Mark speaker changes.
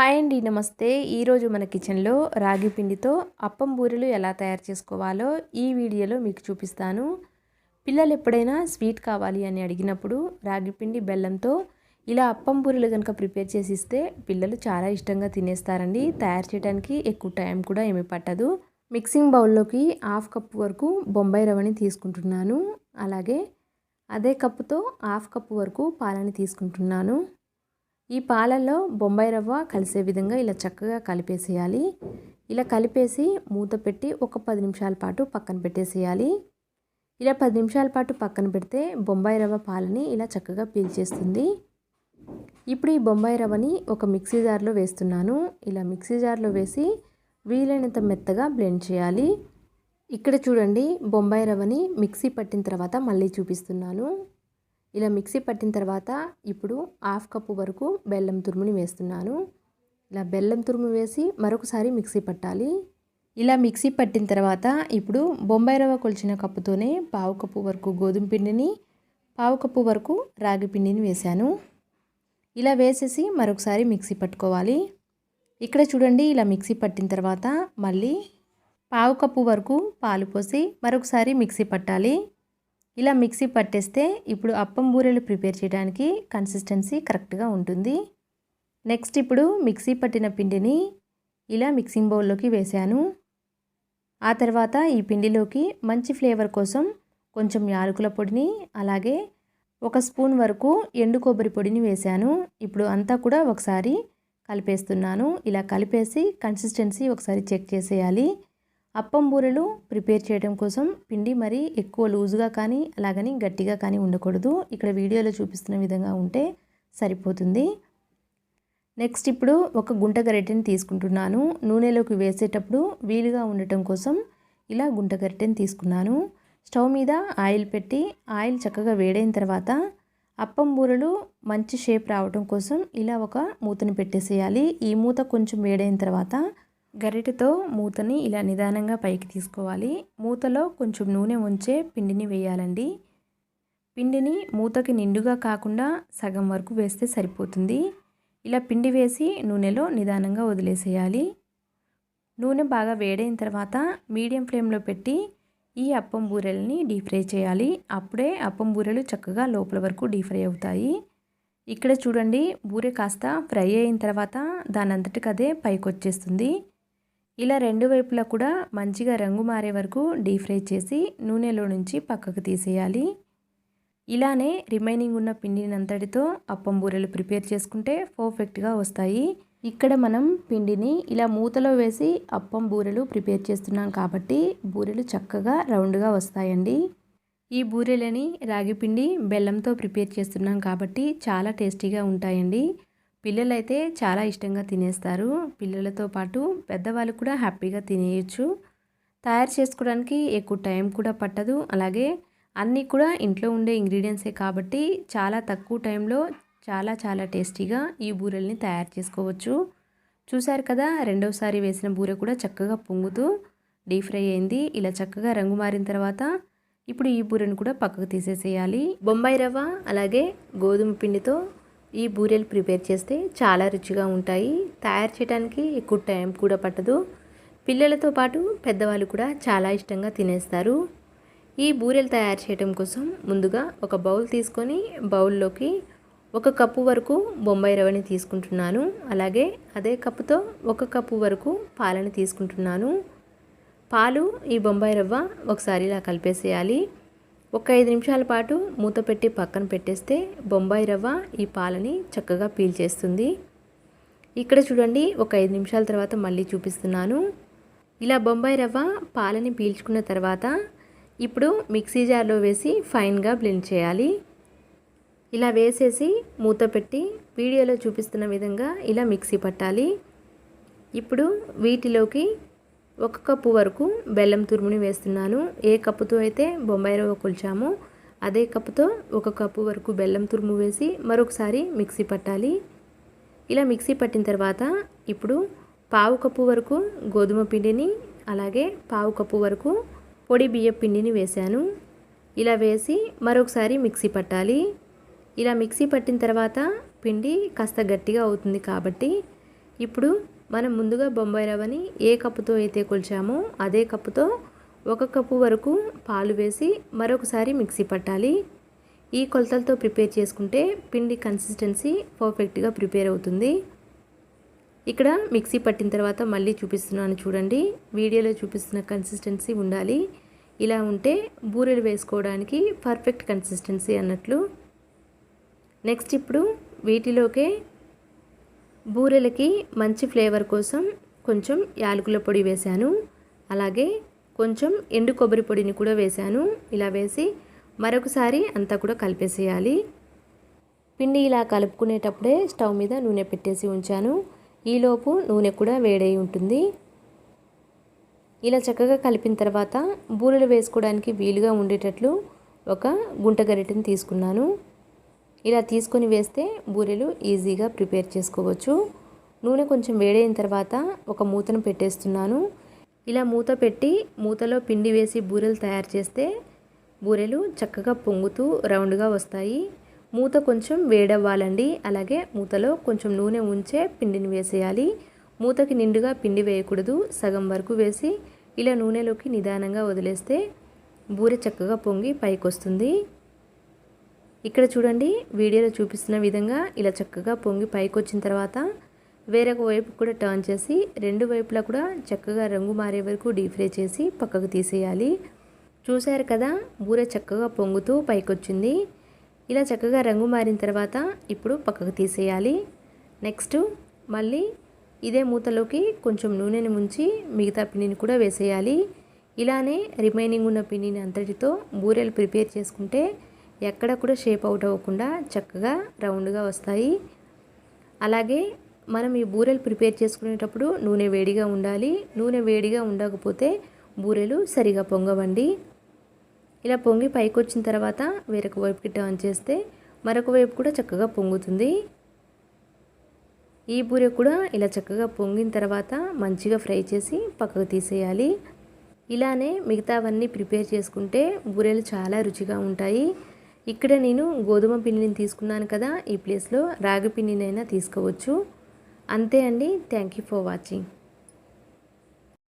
Speaker 1: Hi అండి నమస్తే. ఈరోజు మన కిచెన్లో రాగి పిండితో అప్పం బూరెలు ఎలా తయారు చేసుకోవాలో ఈ వీడియోలో మీకు చూపిస్తాను. పిల్లలు ఎప్పుడైనా స్వీట్ కావాలి అని అడిగినప్పుడు రాగి పిండి బెల్లంతో ఇలా అప్పం బూరెలు కనుక ప్రిపేర్ చేసి ఇస్తే పిల్లలు చాలా ఇష్టంగా తినేస్తారండి. తయారు చేయడానికి ఎక్కువ టైం కూడా ఏమీ పట్టదు. మిక్సింగ్ బౌల్లోకి హాఫ్ కప్ వరకు బొంబాయి రవ్వని తీసుకుంటున్నాను. అలాగే అదే కప్పుతో హాఫ్ కప్పు వరకు పాలని తీసుకుంటున్నాను. ఈ పాలల్లో బొంబాయి రవ్వ కలిసే విధంగా ఇలా చక్కగా కలిపేసేయాలి. ఇలా కలిపేసి మూత పెట్టి ఒక పది నిమిషాల పాటు పక్కన పెట్టేసేయాలి. ఇలా పది నిమిషాల పాటు పక్కన పెడితే బొంబాయి రవ్వ పాలని ఇలా చక్కగా పీల్చేస్తుంది. ఇప్పుడు ఈ బొంబాయి రవ్వని ఒక మిక్సీ జార్లో వేస్తున్నాను. ఇలా మిక్సీ జార్లో వేసి వీలైనంత మెత్తగా బ్లెండ్ చేయాలి. ఇక్కడ చూడండి బొంబాయి రవ్వని మిక్సీ పట్టిన తర్వాత మళ్ళీ చూపిస్తున్నాను. ఇలా మిక్సీ పట్టిన తర్వాత ఇప్పుడు హాఫ్ కప్పు వరకు బెల్లం తురుముని వేస్తున్నాను. ఇలా బెల్లం తురుము వేసి మరొకసారి మిక్సీ పట్టాలి. ఇలా మిక్సీ పట్టిన తర్వాత ఇప్పుడు బొంబాయి రవ్వ కొలిచిన కప్పుతోనే పావు కప్పు వరకు గోధుమ పిండిని పావు కప్పు వరకు రాగి పిండిని వేశాను. ఇలా వేసేసి మరొకసారి మిక్సీ పట్టుకోవాలి. ఇక్కడ చూడండి ఇలా మిక్సీ పట్టిన తర్వాత మళ్ళీ పావు కప్పు వరకు పాలు పోసి మరొకసారి మిక్సీ పట్టాలి. ఇలా మిక్సీ పట్టేస్తే ఇప్పుడు అప్పం బూరెలు ప్రిపేర్ చేయడానికి కన్సిస్టెన్సీ కరెక్ట్గా ఉంటుంది. నెక్స్ట్ ఇప్పుడు మిక్సీ పట్టిన పిండిని ఇలా మిక్సింగ్ బౌల్లోకి వేశాను ఆ తర్వాత ఈ పిండిలోకి మంచి ఫ్లేవర్ కోసం కొంచెం యాలకుల పొడిని అలాగే ఒక స్పూన్ వరకు ఎండు కొబ్బరి పొడిని వేశాను ఇప్పుడు అంతా కూడా ఒకసారి కలిపేస్తున్నాను. ఇలా కలిపేసి కన్సిస్టెన్సీ ఒకసారి చెక్ చేసేయాలి. అప్పం బూరెలు ప్రిపేర్ చేయడం కోసం పిండి మరీ ఎక్కువ లూజుగా కానీ అలాగని గట్టిగా కానీ ఉండకూడదు. ఇక్కడ వీడియోలో చూపిస్తున్న విధంగా ఉంటే సరిపోతుంది. నెక్స్ట్ ఇప్పుడు ఒక గుంట గరిటెని తీసుకుంటున్నాను. నూనెలోకి వేసేటప్పుడు వీలుగా ఉండటం కోసం ఇలా గుంట గరిటెని తీసుకున్నాను. స్టవ్ మీద ఆయిల్ పెట్టి ఆయిల్ చక్కగా వేడైన తర్వాత అప్పం బూరెలు మంచి షేప్ రావడం కోసం ఇలా ఒక మూతని పెట్టేసేయాలి. ఈ మూత కొంచెం వేడైన తర్వాత గరిటెతో మూతని ఇలా నిదానంగా పైకి తీసుకోవాలి. మూతలో కొంచెం నూనె ఉంచే పిండిని వేయాలండి. పిండిని మూతకి నిండుగా కాకుండా సగం వరకు వేస్తే సరిపోతుంది. ఇలా పిండి వేసి నూనెలో నిదానంగా వదిలేసేయాలి. నూనె బాగా వేడైన తర్వాత మీడియం ఫ్లేమ్లో పెట్టి ఈ అప్పం బూరెలని డీప్ ఫ్రై చేయాలి. అప్పుడే అప్పం బూరెలు చక్కగా లోపల వరకు డీప్ ఫ్రై అవుతాయి. ఇక్కడ చూడండి బూరె కాస్త ఫ్రై అయిన తర్వాత దానంతటికి అదే పైకి వచ్చేస్తుంది ఇలా రెండు వైపులా కూడా మంచిగా రంగు మారే వరకు డీప్ ఫ్రై చేసి నూనెలో నుంచి పక్కకు తీసేయాలి. ఇలానే రిమైనింగ్ ఉన్న పిండిని అంతటితో అప్పం బూరెలు ప్రిపేర్ చేసుకుంటే పర్ఫెక్ట్గా వస్తాయి. ఇక్కడ మనం పిండిని ఇలా మూతలో వేసి అప్పం బూరెలు ప్రిపేర్ చేస్తున్నాం కాబట్టి బూరెలు చక్కగా రౌండ్గా వస్తాయండి. ఈ బూరెలని రాగి పిండి బెల్లంతో ప్రిపేర్ చేస్తున్నాం కాబట్టి చాలా టేస్టీగా ఉంటాయండి. పిల్లలైతే చాలా ఇష్టంగా తినేస్తారు. పిల్లలతో పాటు పెద్దవాళ్ళు కూడా హ్యాపీగా తినేయచ్చు. తయారు చేసుకోవడానికి ఎక్కువ టైం కూడా పట్టదు. అలాగే అన్నీ కూడా ఇంట్లో ఉండే ఇంగ్రీడియంట్సే కాబట్టి చాలా తక్కువ టైంలో చాలా చాలా టేస్టీగా ఈ బూరెల్ని తయారు చేసుకోవచ్చు. చూశారు కదా రెండవసారి వేసిన బూరె కూడా చక్కగా పొంగుతూ డీప్ ఫ్రై అయింది. ఇలా చక్కగా రంగు మారిన తర్వాత ఇప్పుడు ఈ బూరెను కూడా పక్కకు తీసేసేయాలి. బొంబాయి రవ్వ అలాగే గోధుమ పిండితో ఈ బూరెలు ప్రిపేర్ చేస్తే చాలా రుచిగా ఉంటాయి. తయారు చేయడానికి ఎక్కువ టైం కూడా పట్టదు. పిల్లలతో పాటు పెద్దవాళ్ళు కూడా చాలా ఇష్టంగా తినేస్తారు. ఈ బూరెలు తయారు చేయడం కోసం ముందుగా ఒక బౌల్ తీసుకొని బౌల్లోకి ఒక కప్పు వరకు బొంబాయి రవ్వని తీసుకుంటున్నాను. అలాగే అదే కప్పుతో ఒక కప్పు వరకు పాలని తీసుకుంటున్నాను. పాలు ఈ బొంబాయి రవ్వ ఒకసారి ఇలా కలిపేసేయాలి. ఒక ఐదు నిమిషాల పాటు మూత పెట్టి పక్కన పెట్టేస్తే బొంబాయి రవ్వ ఈ పాలని చక్కగా పీల్చేస్తుంది ఇక్కడ చూడండి ఒక ఐదు నిమిషాల తర్వాత మళ్ళీ చూపిస్తున్నాను. ఇలా బొంబాయి రవ్వ పాలని పీల్చుకున్న తర్వాత ఇప్పుడు మిక్సీ జార్లో వేసి ఫైన్గా బ్లెండ్ చేయాలి. ఇలా వేసేసి మూత పెట్టి వీడియోలో చూపిస్తున్న విధంగా ఇలా మిక్సీ పట్టాలి. ఇప్పుడు వీటిలోకి ఒక కప్పు వరకు బెల్లం తురుముని వేస్తున్నాను. ఏ కప్పుతో అయితే బొంబాయి రవ్వ కొలిచామో అదే కప్పుతో ఒక కప్పు వరకు బెల్లం తురుము వేసి మరొకసారి మిక్సీ పట్టాలి. ఇలా మిక్సీ పట్టిన తర్వాత ఇప్పుడు పావు కప్పు వరకు గోధుమ పిండిని అలాగే పావు కప్పు వరకు పొడి బియ్య పిండిని వేశాను. ఇలా వేసి మరొకసారి మిక్సీ పట్టాలి. ఇలా మిక్సీ పట్టిన తర్వాత పిండి కాస్త గట్టిగా అవుతుంది కాబట్టి ఇప్పుడు మనం ముందుగా బొంబాయి రవ్వని ఏ కప్పుతో అయితే కొలిచామో అదే కప్పుతో ఒక కప్పు వరకు పాలు వేసి మరొకసారి మిక్సీ పట్టాలి. ఈ కొలతలతో ప్రిపేర్ చేసుకుంటే పిండి కన్సిస్టెన్సీ పర్ఫెక్ట్గా ప్రిపేర్ అవుతుంది. ఇక్కడ మిక్సీ పట్టిన తర్వాత మళ్ళీ చూపిస్తున్నాను చూడండి. వీడియోలో చూపిస్తున్న కన్సిస్టెన్సీ ఉండాలి. ఇలా ఉంటే బూరెలు వేసుకోవడానికి పర్ఫెక్ట్ కన్సిస్టెన్సీ అన్నట్లు. నెక్స్ట్ ఇప్పుడు వీటిలోకే బూరెలకి మంచి ఫ్లేవర్ కోసం కొంచెం యాలకుల పొడి వేశాను. అలాగే కొంచెం ఎండు కొబ్బరి పొడిని కూడా వేశాను. ఇలా వేసి మరొకసారి అంతా కూడా కలిపేసేయాలి. పిండి ఇలా కలుపుకునేటప్పుడే స్టవ్ మీద నూనె పెట్టేసి ఉంచాను. ఈలోపు నూనె కూడా వేడై ఉంటుంది. ఇలా చక్కగా కలిపిన తర్వాత బూరెలు వేసుకోవడానికి వీలుగా ఉండేటట్లు ఒక గుంట గరిటెని తీసుకున్నాను. ఇలా తీసుకొని వేస్తే బూరెలు ఈజీగా ప్రిపేర్ చేసుకోవచ్చు. నూనె కొంచెం వేడైన తర్వాత ఒక మూతను పెట్టేస్తున్నాను. ఇలా మూత పెట్టి మూతలో పిండి వేసి బూరెలు తయారు చేస్తే బూరెలు చక్కగా పొంగుతూ రౌండ్గా వస్తాయి. మూత కొంచెం వేడవ్వాలండి. అలాగే మూతలో కొంచెం నూనె ఉంచే పిండిని వేసేయాలి. మూతకి నిండుగా పిండి వేయకూడదు. సగం వరకు వేసి ఇలా నూనెలోకి నిదానంగా వదిలేస్తే బూరె చక్కగా పొంగి పైకి వస్తుంది ఇక్కడ చూడండి వీడియోలో చూపిస్తున్న విధంగా ఇలా చక్కగా పొంగి పైకి వచ్చిన తర్వాత వేరొక వైపు కూడా టర్న్ చేసి రెండు వైపులా కూడా చక్కగా రంగు మారే వరకు డీప్ ఫ్రై చేసి పక్కకు తీసేయాలి. చూశారు కదా బూరె చక్కగా పొంగుతూ పైకొచ్చింది. ఇలా చక్కగా రంగు మారిన తర్వాత ఇప్పుడు పక్కకు తీసేయాలి. నెక్స్ట్ మళ్ళీ ఇదే మూతలోకి కొంచెం నూనెని ముంచి మిగతా పిండిని కూడా వేసేయాలి. ఇలానే రిమైనింగ్ ఉన్న పిండిని అంతటితో బూరెలు ప్రిపేర్ చేసుకుంటే ఎక్కడ కూడా షేప్ అవుట్ అవ్వకుండా చక్కగా రౌండ్గా వస్తాయి. అలాగే మనం ఈ బూరెలు ప్రిపేర్ చేసుకునేటప్పుడు నూనె వేడిగా ఉండాలి. నూనె వేడిగా ఉండకపోతే బూరెలు సరిగా పొంగవండి. ఇలా పొంగి పైకి వచ్చిన తర్వాత వేరొక వైపుకి టర్న్ చేస్తే మరొక వైపు కూడా చక్కగా పొంగుతుంది. ఈ బూరె కూడా ఇలా చక్కగా పొంగిన తర్వాత మంచిగా ఫ్రై చేసి పక్కకు తీసేయాలి. ఇలానే మిగతావన్నీ ప్రిపేర్ చేసుకుంటే బూరెలు చాలా రుచిగా ఉంటాయి. ఇక్కడ నేను గోధుమ పిండిని తీసుకున్నాను కదా ఈ ప్లేస్లో రాగి పిండినైనా తీసుకోవచ్చు. అంతే అండి. Thank you for watching.